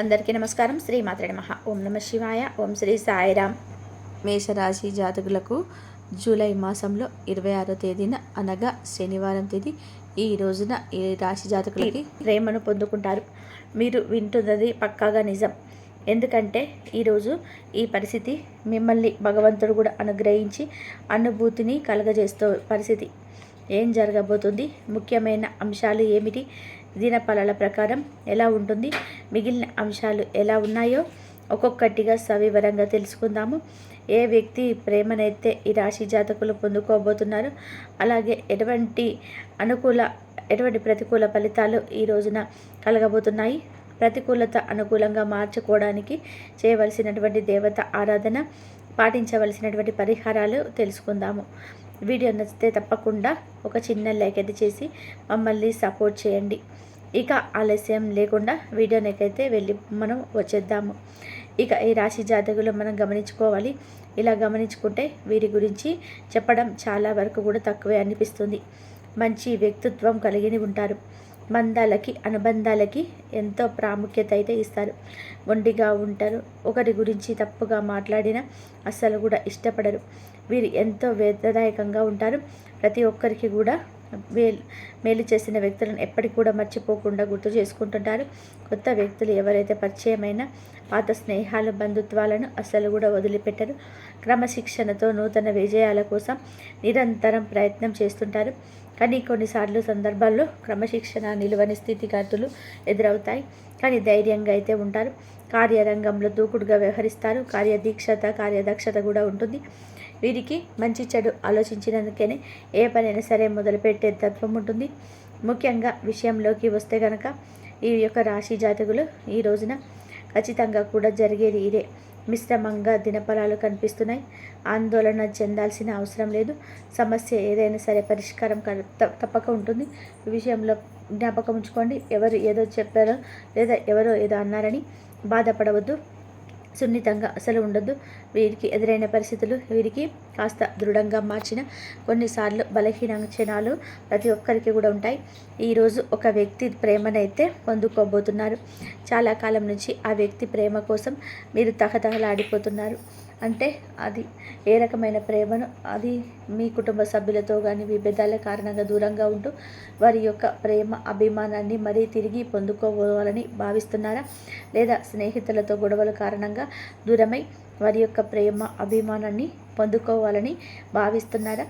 అందరికీ నమస్కారం. శ్రీ మాత్రే నమ. ఓం నమ శివాయ. ఓం శ్రీ సాయిరామ్. మేషరాశి జాతకులకు జూలై మాసంలో ఇరవై ఆరో తేదీన అనగా శనివారం తేదీ. ఈ రోజున ఈ రాశి జాతకులకి ప్రేమను పొందుకుంటారు? మీరు వింటున్నది పక్కాగా నిజం. ఎందుకంటే ఈరోజు ఈ పరిస్థితి మిమ్మల్ని భగవంతుడు కూడా అనుగ్రహించి అనుభూతిని కలగజేస్తూ పరిస్థితి. ఏం జరగబోతుంది? ముఖ్యమైన అంశాలు ఏమిటి? దినఫలాల ప్రకారం ఎలా ఉంటుంది? మిగిలిన అంశాలు ఎలా ఉన్నాయో ఒక్కొక్కటిగా సవివరంగా తెలుసుకుందాము. ఏ వ్యక్తి ప్రేమనైతే ఈ రాశి జాతకులు పొందుకోబోతున్నారు అలాగే ఎటువంటి అనుకూల ఎటువంటి ప్రతికూల ఫలితాలు ఈ రోజున కలగబోతున్నాయి? ప్రతికూలత అనుకూలంగా మార్చుకోవడానికి చేయవలసినటువంటి దేవత ఆరాధన పాటించవలసినటువంటి పరిహారాలు తెలుసుకుందాము. వీడియో నచ్చితే తప్పకుండా ఒక చిన్న లైక్ అయితే చేసి మమ్మల్ని సపోర్ట్ చేయండి. ఇక ఆలస్యం లేకుండా వీడియోనికైతే వెళ్ళి మనం వచ్చేద్దాము. ఇక ఈ రాశి జాతకులు మనం గమనించుకోవాలి. ఇలా గమనించుకుంటే వీరి గురించి చెప్పడం చాలా వరకు కూడా తక్కువే అనిపిస్తుంది. మంచి వ్యక్తిత్వం కలిగి ఉంటారు. బంధాలకి అనుబంధాలకి ఎంతో ప్రాముఖ్యత అయితే ఇస్తారు. ఒంటిగా ఉంటారు. ఒకరి గురించి తప్పుగా మాట్లాడినా అస్సలు కూడా ఇష్టపడరు. వీరు ఎంతో వేదదాయకంగా ఉంటారు. ప్రతి ఒక్కరికి కూడా మేలు మేలు చేసిన వ్యక్తులను ఎప్పటికి కూడా మర్చిపోకుండా గుర్తు చేసుకుంటుంటారు. కొత్త వ్యక్తులు ఎవరైతే పరిచయమైన పాత స్నేహాలు బంధుత్వాలను అస్సలు కూడా వదిలిపెట్టరు. క్రమశిక్షణతో నూతన విజయాల కోసం నిరంతరం ప్రయత్నం చేస్తుంటారు. కానీ కొన్నిసార్లు సందర్భాల్లో క్రమశిక్షణ నిలువని స్థితిగతులు ఎదురవుతాయి. కానీ ధైర్యంగా అయితే ఉంటారు. కార్యరంగంలో దూకుడుగా వ్యవహరిస్తారు. కార్యదీక్షత కార్యదక్షత కూడా ఉంటుంది. వీరికి మంచి చెడు ఆలోచించినందుకనే ఏ పనైనా సరే మొదలుపెట్టే తత్వం ఉంటుంది. ముఖ్యంగా విషయంలోకి వస్తే కనుక ఈ యొక్క రాశి జాతకులు ఈ రోజున ఖచ్చితంగా కూడా జరిగేది ఇదే. మిశ్రమంగా దినఫలాలు కనిపిస్తున్నాయి. ఆందోళన చెందాల్సిన అవసరం లేదు. సమస్య ఏదైనా సరే పరిష్కారం తప్పక ఉంటుంది. విషయంలో జ్ఞాపకం ఉంచుకోండి. ఎవరు ఏదో చెప్పారో లేదా ఎవరో ఏదో అన్నారని బాధపడవద్దు. సున్నితంగా అసలు ఉండదు. వీరికి ఎదురైన పరిస్థితులు వీరికి కాస్త దృఢంగా మార్చిన కొన్నిసార్లు బలహీన క్షణాలు ప్రతి ఒక్కరికి కూడా ఉంటాయి. ఈరోజు ఒక వ్యక్తి ప్రేమనైతే పొందుకోబోతున్నారు. చాలా కాలం నుంచి ఆ వ్యక్తి ప్రేమ కోసం మీరు తహతహలాడిపోతున్నారు. అంటే అది ఏ రకమైన ప్రేమను అది మీ కుటుంబ సభ్యులతో కానీ విభేదాల కారణంగా దూరంగా ఉంటూ వారి యొక్క ప్రేమ అభిమానాన్ని మరీ తిరిగి పొందుకోవాలని భావిస్తున్నారా? లేదా స్నేహితులతో గొడవల కారణంగా దూరమై వారి యొక్క ప్రేమ అభిమానాన్ని పొందుకోవాలని భావిస్తున్నారా?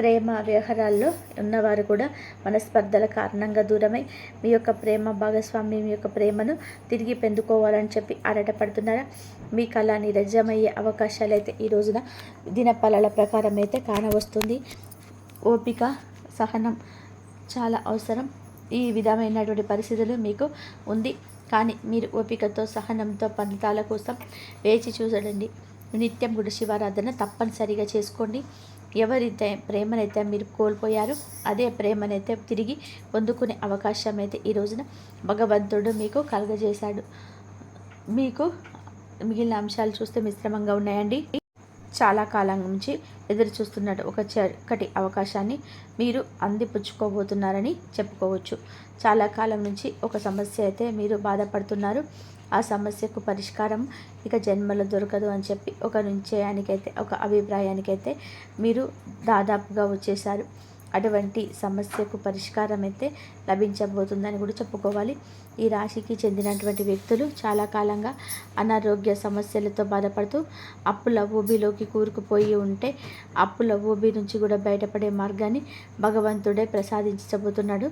ప్రేమ వ్యవహారాల్లో ఉన్నవారు కూడా మనస్పర్ధల కారణంగా దూరమై మీ యొక్క ప్రేమ భాగస్వామి మీ యొక్క ప్రేమను తిరిగి పెందుకోవాలని చెప్పి ఆరాటపడుతున్నారా? మీ కళ నిరజమయ్యే అవకాశాలు అయితే ఈ రోజున దినపలాల ప్రకారం అయితే కానవస్తుంది. ఓపిక సహనం చాలా అవసరం. ఈ విధమైనటువంటి పరిస్థితులు మీకు ఉంది. కానీ మీరు ఓపికతో సహనంతో ఫలితాల కోసం వేచి చూసడండి నిత్యం కూడా శివారాధన తప్పనిసరిగా చేసుకోండి. ఎవరైతే ప్రేమనైతే మీరు కోల్పోయారో అదే ప్రేమనైతే తిరిగి పొందుకునే అవకాశం అయితే ఈ రోజున భగవంతుడు మీకు కలగజేశాడు. మీకు మిగిలిన అంశాలు చూస్తే మిశ్రమంగా ఉన్నాయండి. చాలా కాలం నుంచి ఎదురు చూస్తున్నట్టు ఒక చక్కటి అవకాశాన్ని మీరు అందిపుచ్చుకోబోతున్నారని చెప్పుకోవచ్చు. చాలా కాలం నుంచి ఒక సమస్య అయితే మీరు బాధపడుతున్నారు. ఆ సమస్యకు పరిష్కారం ఇక జన్మలో దొరకదు అని చెప్పి ఒక నుంచయానికైతే ఒక అభిప్రాయానికైతే మీరు దాదాపుగా వచ్చేసారు అటువంటి సమస్యకు పరిష్కారం అయితే లభించబోతుందని కూడా చెప్పుకోవాలి. ఈ రాశికి చెందినటువంటి వ్యక్తులు చాలా కాలంగా అనారోగ్య సమస్యలతో బాధపడుతూ అప్పుల ఊబిలోకి కూరుకుపోయి ఉంటే అప్పుల ఊబి నుంచి కూడా బయటపడే మార్గాన్ని భగవంతుడే ప్రసాదించబోతున్నాడు.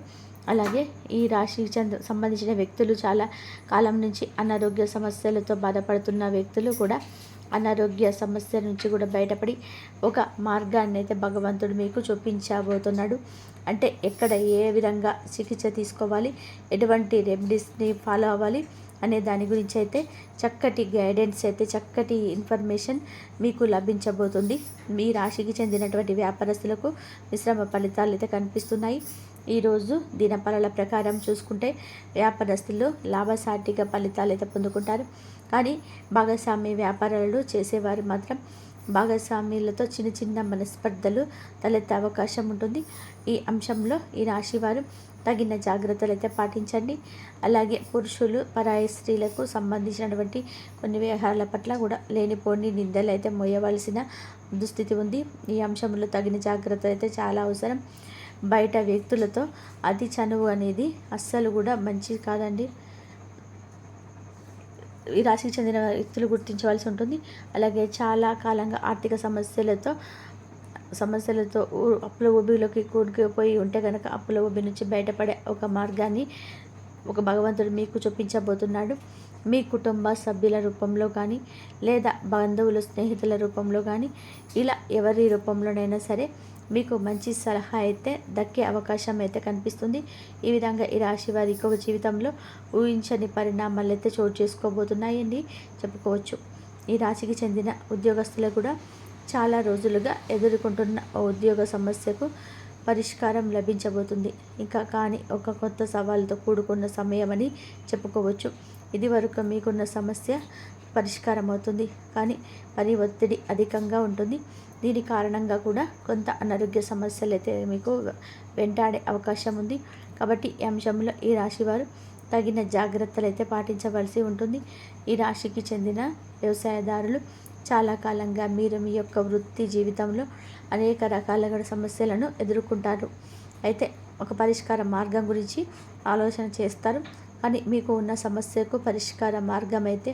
అలాగే ఈ రాశికి చెంద సంబంధించిన వ్యక్తులు చాలా కాలం నుంచి అనారోగ్య సమస్యలతో బాధపడుతున్న వ్యక్తులు కూడా అనారోగ్య సమస్య నుంచి కూడా బయటపడి ఒక మార్గాన్ని అయితే భగవంతుడు మీకు చూపించబోతున్నాడు. అంటే ఎక్కడ ఏ విధంగా చికిత్స తీసుకోవాలి ఎటువంటి రెమెడీస్ని ఫాలో అవ్వాలి అనే దాని గురించి అయితే చక్కటి గైడెన్స్ అయితే చక్కటి ఇన్ఫర్మేషన్ మీకు లభించబోతుంది. మీ రాశికి చెందినటువంటి వ్యాపారస్తులకు మిశ్రమ ఫలితాలు అయితే కనిపిస్తున్నాయి. ఈరోజు దినపలల ప్రకారం చూసుకుంటే వ్యాపారస్తులు లాభసాటిగా ఫలితాలు అయితే పొందుకుంటారు. కానీ భాగస్వామి వ్యాపారాలు చేసేవారు మాత్రం భాగస్వామ్యులతో చిన్న చిన్న మనస్పర్ధలు తలెత్తే అవకాశం ఉంటుంది. ఈ అంశంలో ఈ రాశి వారు తగిన జాగ్రత్తలు అయితే పాటించండి. అలాగే పురుషులు పరాయి స్త్రీలకు సంబంధించినటువంటి కొన్ని వ్యవహారాల పట్ల కూడా లేనిపోని నిందలు అయితే మోయవలసిన దుస్థితి ఉంది. ఈ అంశంలో తగిన జాగ్రత్త అయితే చాలా అవసరం. బయట వ్యక్తులతో అతి చనువు అనేది అస్సలు కూడా మంచిది కాదండి. ఈ రాశికి చెందిన వ్యక్తులు గుర్తించవలసి ఉంటుంది. అలాగే చాలా కాలంగా ఆర్థిక సమస్యలతో సమస్యలతో అప్పుల ఊబిలోకి కూడుకుపోయి ఉంటే కనుక అప్పుల ఊబి నుంచి బయటపడే ఒక మార్గాన్ని ఒక భగవంతుడు మీకు చూపించబోతున్నాడు. మీ కుటుంబ సభ్యుల రూపంలో కానీ లేదా బంధువులు స్నేహితుల రూపంలో కానీ ఇలా ఎవరి రూపంలోనైనా సరే మీకు మంచి సలహా అయితే దక్కే అవకాశం అయితే కనిపిస్తుంది. ఈ విధంగా ఈ రాశి వారి యొక్క జీవితంలో ఊహించని పరిణామాలు అయితే చోటు చేసుకోబోతున్నాయని చెప్పుకోవచ్చు. ఈ రాశికి చెందిన ఉద్యోగస్తులు కూడా చాలా రోజులుగా ఎదుర్కొంటున్న ఉద్యోగ సమస్యకు పరిష్కారం లభించబోతుంది. ఇంకా కానీ ఒక కొత్త సవాలుతో కూడుకున్న సమయం అని చెప్పుకోవచ్చు. ఇదివరకు మీకున్న సమస్య పరిష్కారం అవుతుంది కానీ పని ఒత్తిడి అధికంగా ఉంటుంది. దీని కారణంగా కూడా కొంత అనారోగ్య సమస్యలు అయితే మీకు వెంటాడే అవకాశం ఉంది. కాబట్టి ఈ అంశంలో ఈ రాశి వారు తగిన జాగ్రత్తలు అయితే పాటించవలసి ఉంటుంది. ఈ రాశికి చెందిన వ్యవసాయదారులు చాలా కాలంగా మీరు మీ యొక్క వృత్తి జీవితంలో అనేక రకాల సమస్యలను ఎదుర్కొంటారు. అయితే ఒక పరిష్కార మార్గం గురించి ఆలోచన చేస్తారు. కానీ మీకు ఉన్న సమస్యకు పరిష్కార మార్గం అయితే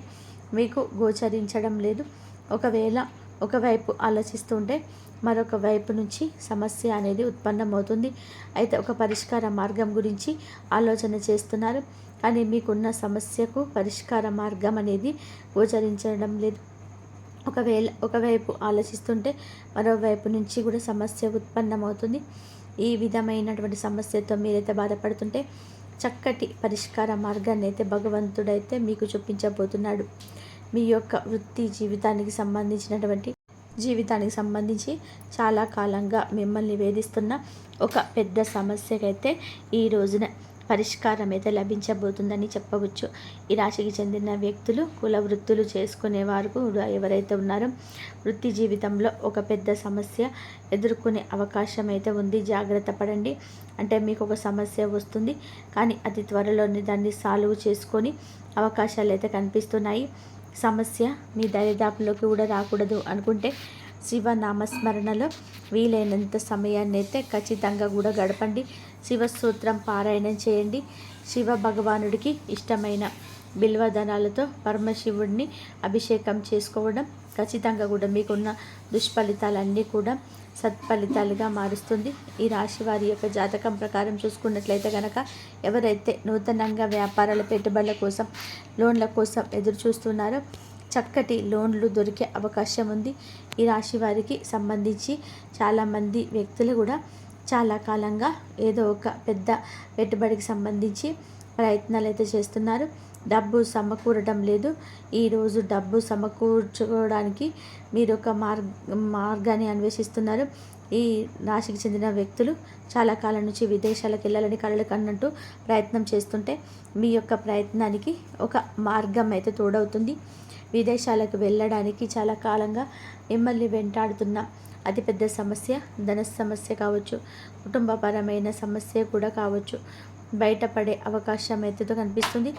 మీకు గోచరించడం లేదు. ఒకవేళ ఒకవైపు ఆలోచిస్తుంటే మరొక వైపు నుంచి సమస్య అనేది ఉత్పన్నమవుతుంది. అయితే ఒక పరిష్కార మార్గం గురించి ఆలోచన చేస్తున్నారు. కానీ మీకున్న సమస్యకు పరిష్కార మార్గం అనేది గోచరించడం లేదు. ఒకవేళ ఒకవైపు ఆలోచిస్తుంటే మరోవైపు నుంచి కూడా సమస్య ఉత్పన్నమవుతుంది. ఈ విధమైనటువంటి సమస్యతో మీరైతే బాధపడుతుంటే చక్కటి పరిష్కార మార్గాన్ని అయితే భగవంతుడైతే మీకు చూపించబోతున్నాడు. మీ యొక్క వృత్తి జీవితానికి సంబంధించినటువంటి జీవితానికి సంబంధించి చాలా కాలంగా మిమ్మల్ని వేధిస్తున్న ఒక పెద్ద సమస్యకైతే ఈ రోజున పరిష్కారం అయితే లభించబోతుందని చెప్పవచ్చు. ఈ రాశికి చెందిన వ్యక్తులు కుల వృత్తులు చేసుకునే వారు కూడా ఎవరైతే ఉన్నారో వృత్తి జీవితంలో ఒక పెద్ద సమస్య ఎదుర్కొనే అవకాశం అయితే ఉంది. జాగ్రత్త పడండి. అంటే మీకు ఒక సమస్య వస్తుంది కానీ అతి త్వరలోనే దాన్ని సాల్వ్ చేసుకొని అవకాశాలు అయితే కనిపిస్తున్నాయి. సమస్య మీ దరిదాపులోకి కూడా రాకూడదు అనుకుంటే శివ నామస్మరణలో వీలైనంత సమయాన్ని అయితే ఖచ్చితంగా కూడా గడపండి. శివసూత్రం పారాయణం చేయండి. శివ భగవానుడికి ఇష్టమైన బిల్వదనాలతో పరమశివుడిని అభిషేకం చేసుకోవడం ఖచ్చితంగా కూడా మీకున్న దుష్ఫలితాలన్నీ కూడా సత్ఫలితాలుగా మారుస్తుంది. ఈ రాశి వారి యొక్క జాతకం ప్రకారం చూసుకున్నట్లయితే కనుక ఎవరైతే నూతనంగా వ్యాపారాల పెట్టుబడుల కోసం లోన్ల కోసం ఎదురు చూస్తున్నారో చక్కటి లోన్లు దొరికే అవకాశం ఉంది. ఈ రాశి వారికి సంబంధించి చాలామంది వ్యక్తులు కూడా చాలా కాలంగా ఏదో ఒక పెద్ద పెట్టుబడికి సంబంధించి ప్రయత్నాలు అయితే చేస్తున్నారు. డబ్బు సమకూరడం లేదు. ఈరోజు డబ్బు సమకూర్చుకోవడానికి మీరు ఒక మార్గ మార్గాన్ని అన్వేషిస్తున్నారు. ఈ రాశికి చెందిన వ్యక్తులు చాలా కాలం నుంచి విదేశాలకు వెళ్ళాలని కలలు కన్నట్టు ప్రయత్నం చేస్తుంటే మీ యొక్క ప్రయత్నానికి ఒక మార్గం అయితే తోడవుతుంది. విదేశాలకు వెళ్ళడానికి చాలా కాలంగా మిమ్మల్ని వెంటాడుతున్న అతిపెద్ద సమస్య ధన సమస్య కావచ్చు. కుటుంబపరమైన సమస్య కూడా కావచ్చు. బయటపడే అవకాశం ఎత్తుతో కనిపిస్తుంది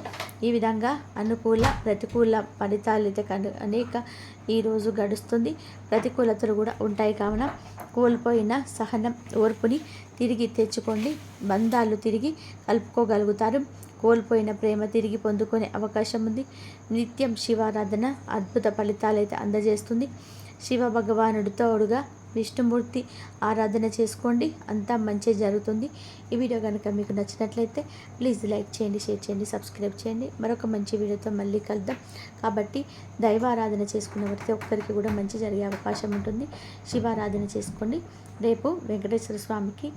ఈ విధంగా అనుకూల ప్రతికూల ఫలితాలైతే కను అనేక ఈరోజు గడుస్తుంది. ప్రతికూలతలు కూడా ఉంటాయి కావున కోల్పోయిన సహనం ఓర్పుని తిరిగి తెచ్చుకోండి. బంధాలు తిరిగి కలుపుకోగలుగుతారు. కోల్పోయిన ప్రేమ తిరిగి పొందుకునే అవకాశం ఉంది. నిత్యం శివారాధన అద్భుత ఫలితాలు అయితే అందజేస్తుంది. శివ భగవానుడితోడుగా విష్ణుమూర్తి ఆరాధన చేసుకోండి. అంతా మంచి జరుగుతుంది. ఈ వీడియో కనుక మీకు నచ్చినట్లయితే ప్లీజ్ లైక్ చేయండి షేర్ చేయండి సబ్స్క్రైబ్ చేయండి. మరొక మంచి వీడియోతో మళ్ళీ కలుద్దాం. కాబట్టి దైవారాధన చేసుకున్న ప్రతి ఒక్కరికి కూడా మంచి జరిగే అవకాశం ఉంటుంది. శివారాధన చేసుకోండి. రేపు వెంకటేశ్వర స్వామికి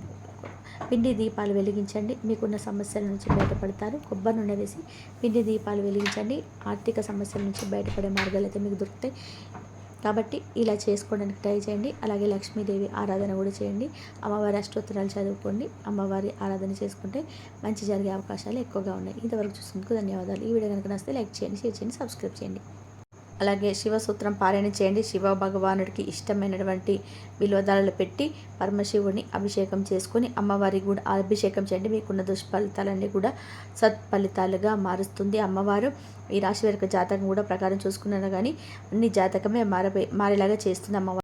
పిండి దీపాలు వెలిగించండి. మీకున్న సమస్యల నుంచి బయటపడతారు. కొబ్బరి నూనె వేసి పిండి దీపాలు వెలిగించండి. ఆర్థిక సమస్యల నుంచి బయటపడే మార్గాలు అయితే మీకు దొరుకుతాయి. కాబట్టి ఇలా చేసుకోవడానికి ట్రై చేయండి. అలాగే లక్ష్మీదేవి ఆరాధన కూడా చేయండి. అమ్మవారి అష్టోత్తరాలు చదువుకోండి. అమ్మవారి ఆరాధన చేసుకుంటే మంచి జరిగే అవకాశాలు ఎక్కువగా ఉన్నాయి. ఇంతవరకు చూసినందుకు ధన్యవాదాలు. ఈ వీడియో కనుక నచ్చితే లైక్ చేయండి షేర్ చేయండి సబ్స్క్రైబ్ చేయండి. అలాగే శివసూత్రం పారాయణ చేయండి. శివ భగవానుడికి ఇష్టమైనటువంటి విలువదారులు పెట్టి పరమశివుని అభిషేకం చేసుకొని అమ్మవారికి కూడా అభిషేకం చేయండి. మీకున్న దుష్ఫలితాలన్నీ కూడా సత్ఫలితాలుగా మారుస్తుంది. అమ్మవారు ఈ రాశి వారి జాతకం కూడా ప్రకారం చూసుకున్నాను కానీ అన్ని జాతకమే మారబోయే మారేలాగా చేస్తుంది అమ్మవారు.